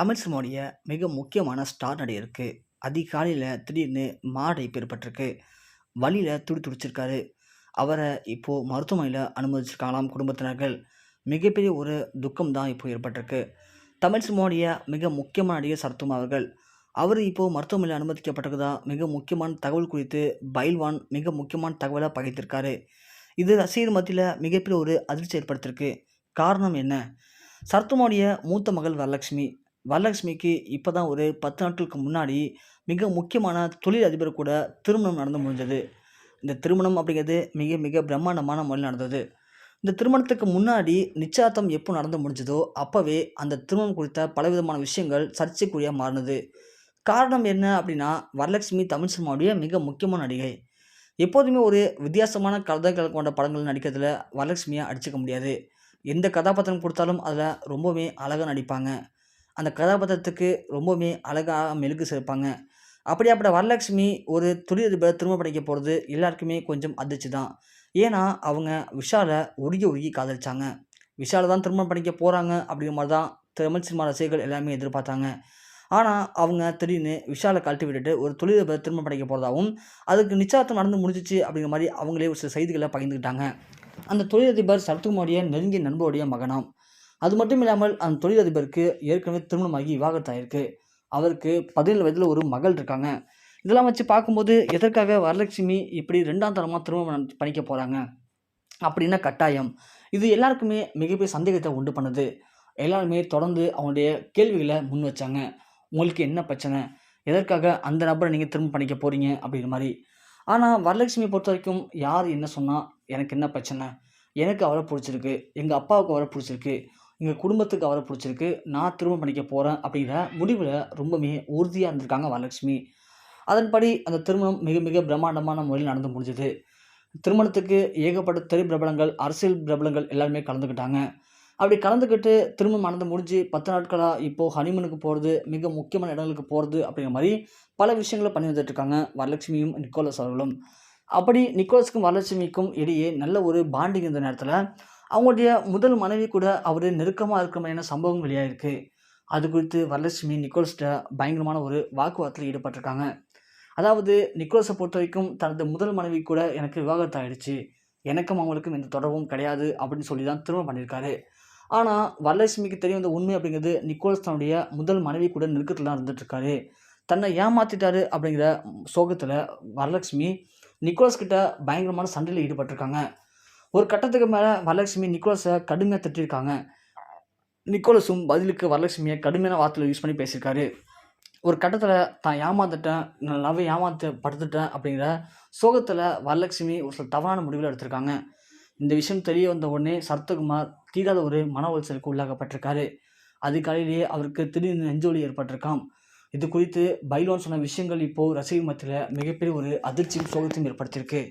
தமிழ் சினிமாவுடைய மிக முக்கியமான ஸ்டார் நடிகருக்கு அதிகாலையில் திடீர்னு மாடைப்பு ஏற்பட்டிருக்கு வழியில் துடி துடிச்சிருக்காரு. அவரை இப்போது மருத்துவமனையில் அனுமதிச்சிருக்காங்களாம் குடும்பத்தினர்கள். மிகப்பெரிய ஒரு துக்கம் தான் இப்போ ஏற்பட்டிருக்கு. தமிழ் சினிமாவுடைய மிக முக்கியமான நடிகர் சரத்தும் அவர்கள். அவர் இப்போது மருத்துவமனையில் அனுமதிக்கப்பட்டிருக்கதா மிக முக்கியமான தகவல் குறித்து பைல்வான் மிக முக்கியமான தகவலாக பகிர்ந்திருக்காரு. இது ரசிகர் மத்தியில் மிகப்பெரிய ஒரு அதிர்ச்சி ஏற்படுத்தியிருக்கு. காரணம் என்ன? சரத்துமாவுடைய மூத்த மகள் வரலட்சுமி. வரலட்சுமிக்கு இப்போ தான் ஒரு பத்து நாட்களுக்கு முன்னாடி மிக முக்கியமான தொழில் அதிபர் கூட திருமணம் நடந்து முடிஞ்சது. இந்த திருமணம் அப்படிங்கிறது மிக மிக பிரம்மாண்டமான முறையில் நடந்தது. இந்த திருமணத்துக்கு முன்னாடி நிச்சயார்த்தம் எப்போ நடந்து முடிஞ்சதோ அப்போவே அந்த திருமணம் குறித்த பலவிதமான விஷயங்கள் சர்ச்சைக்குரிய மாறினது. காரணம் என்ன அப்படின்னா வரலட்சுமி தமிழ் சினிமாவுடைய மிக முக்கியமான நடிகை. எப்போதுமே ஒரு வித்தியாசமான கதைகள் கொண்ட படங்கள் நடிக்கிறதுல வரலட்சுமியை அடிச்சுக்க முடியாது. எந்த கதாபாத்திரம் கொடுத்தாலும் அதில் ரொம்பவே அழகாக நடிப்பாங்க. அந்த கதாபாத்திரத்துக்கு ரொம்பவுமே அழகாக மெழுகு சேர்ப்பாங்க அப்படியாப்பட்ட வரலட்சுமி ஒரு தொழிலதிபர் திரும்ப படிக்க போகிறது எல்லாருக்குமே கொஞ்சம் அதிர்ச்சி தான் ஏன்னா அவங்க விஷாலை உருகி உருகி காதலிச்சாங்க. விஷாலை தான் திருமணம் பண்ணிக்க போகிறாங்க அப்படிங்கிற மாதிரி தான் தமிழ் சினிமா ரசிகர்கள் எல்லாமே எதிர்பார்த்தாங்க. ஆனால் அவங்க திடீர்னு விஷாலை கழட்டி விட்டுட்டு ஒரு தொழிலதிபர் திரும்ப படைக்க போகிறதாகவும் அதுக்கு நிச்சயத்தம் நடந்து முடிஞ்சிச்சு அப்படிங்கிற மாதிரி அவங்களே ஒரு சில செய்திகளை பகிர்ந்துக்கிட்டாங்க. அந்த தொழிலதிபர் சரத்குமாரிய நெருங்கிய நண்பருடைய மகனாம். அது மட்டும் இல்லாமல் அந்த தொழிலதிபருக்கு ஏற்கனவே திருமணமாகி விவாகரத்தாயிருக்கு அவருக்கு பதினேழு வயதில் ஒரு மகள் இருக்காங்க. இதெல்லாம் வச்சு பார்க்கும்போது எதற்காக வரலட்சுமி இப்படி ரெண்டாம் தரமாக திருமணம் பண்ணிக்க போகிறாங்க அப்படின்னா கட்டாயம். இது எல்லாருக்குமே மிகப்பெரிய சந்தேகத்தை உண்டு பண்ணுது. எல்லாருமே தொடர்ந்து அவங்களுடைய கேள்விகளை முன் வச்சாங்க. உங்களுக்கு என்ன பிரச்சனை? எதற்காக அந்த நபரை நீங்கள் திரும்ப பண்ணிக்க போகிறீங்க அப்படிங்கிற மாதிரி. ஆனால் வரலட்சுமி பொறுத்த வரைக்கும் யார் என்ன சொன்னால் எனக்கு என்ன பிரச்சனை? எனக்கு அவரை பிடிச்சிருக்கு. எங்கள் அப்பாவுக்கு அவரை பிடிச்சிருக்கு. எங்கள் குடும்பத்துக்கு அவரை பிடிச்சிருக்கு. நான் திரும்ப பண்ணிக்க போகிறேன் அப்படிங்கிற முடிவில் ரொம்பவே உறுதியாக இருந்திருக்காங்க வரலட்சுமி. அதன்படி அந்த திருமணம் மிக மிக பிரம்மாண்டமான முறையில் நடந்து முடிஞ்சது. திருமணத்துக்கு ஏகப்பட்ட திரைப்பிரபலங்கள் அரசியல் பிரபலங்கள் எல்லாருமே கலந்துக்கிட்டாங்க. அப்படி கலந்துக்கிட்டு திருமணம் நடந்து முடிஞ்சு பத்து நாட்களாக இப்போது ஹனிமனுக்கு போகிறது மிக முக்கியமான இடங்களுக்கு போகிறது அப்படிங்கிற மாதிரி பல விஷயங்களை பண்ணி வந்துட்டுருக்காங்க வரலட்சுமியும் நிக்கோலஸ் அவர்களும். அப்படி நிக்கோலஸுக்கும் வரலட்சுமிக்கும் இடையே நல்ல ஒரு பாண்டிங் இந்த நேரத்தில் அவங்களுடைய முதல் மனைவி கூட அவர் நெருக்கமாக இருக்கிற மாதிரியான சம்பவம் வெளியாகிருக்கு அது குறித்து வரலட்சுமி நிக்கோல்ஸ்கிட்ட பயங்கரமான ஒரு வாக்குவாதத்தில் ஈடுபட்டிருக்காங்க. அதாவது நிக்கோலஸை பொறுத்த வரைக்கும் தனது முதல் மனைவி கூட எனக்கு விவாகரத்து ஆகிடுச்சு எனக்கும் அவங்களுக்கும் எந்த தொடர்பும் கிடையாது அப்படின்னு சொல்லி தான் திருமணம் பண்ணியிருக்காரு. ஆனால் வரலட்சுமிக்கு தெரிய வந்த உண்மை அப்படிங்கிறது நிக்கோலஸ் தன்னுடைய முதல் மனைவி கூட நெருக்கத்தில் தான் இருந்துகிட்ருக்காரு தன்னை ஏமாற்றிட்டாரு அப்படிங்கிற சோகத்தில் வரலட்சுமி நிக்கோலஸ் கிட்ட பயங்கரமான சண்டையில் ஈடுபட்டிருக்காங்க. ஒரு கட்டத்துக்கு மேலே வரலட்சுமி நிக்கோலஸை கடுமையாக திட்டிருக்காங்க. நிக்கோலஸும் பதிலுக்கு வரலட்சுமியை கடுமையான வார்த்தையில் யூஸ் பண்ணி பேசியிருக்காரு. ஒரு கட்டத்தில் தான் ஏமாந்துட்டேன் நான் லவ் ஏமாத்து படுத்துட்டேன் அப்படிங்கிற சோகத்தில் வரலட்சுமி ஒரு சில தவறான முடிவில் எடுத்திருக்காங்க. இந்த விஷயம் தெரிய வந்த உடனே சரத்குமார் தீராத ஒரு மன உளைச்சலுக்கு உள்ளாகப்பட்டிருக்காரு அதுக்காலையிலேயே அவருக்கு திடீர்னு நெஞ்சொலி ஏற்பட்டிருக்காம். இது குறித்து பைலோன் சொன்ன விஷயங்கள் இப்போது ரசிகர் மத்தியில் மிகப்பெரிய ஒரு அதிர்ச்சியும் சோகத்தையும் ஏற்படுத்தியிருக்கு.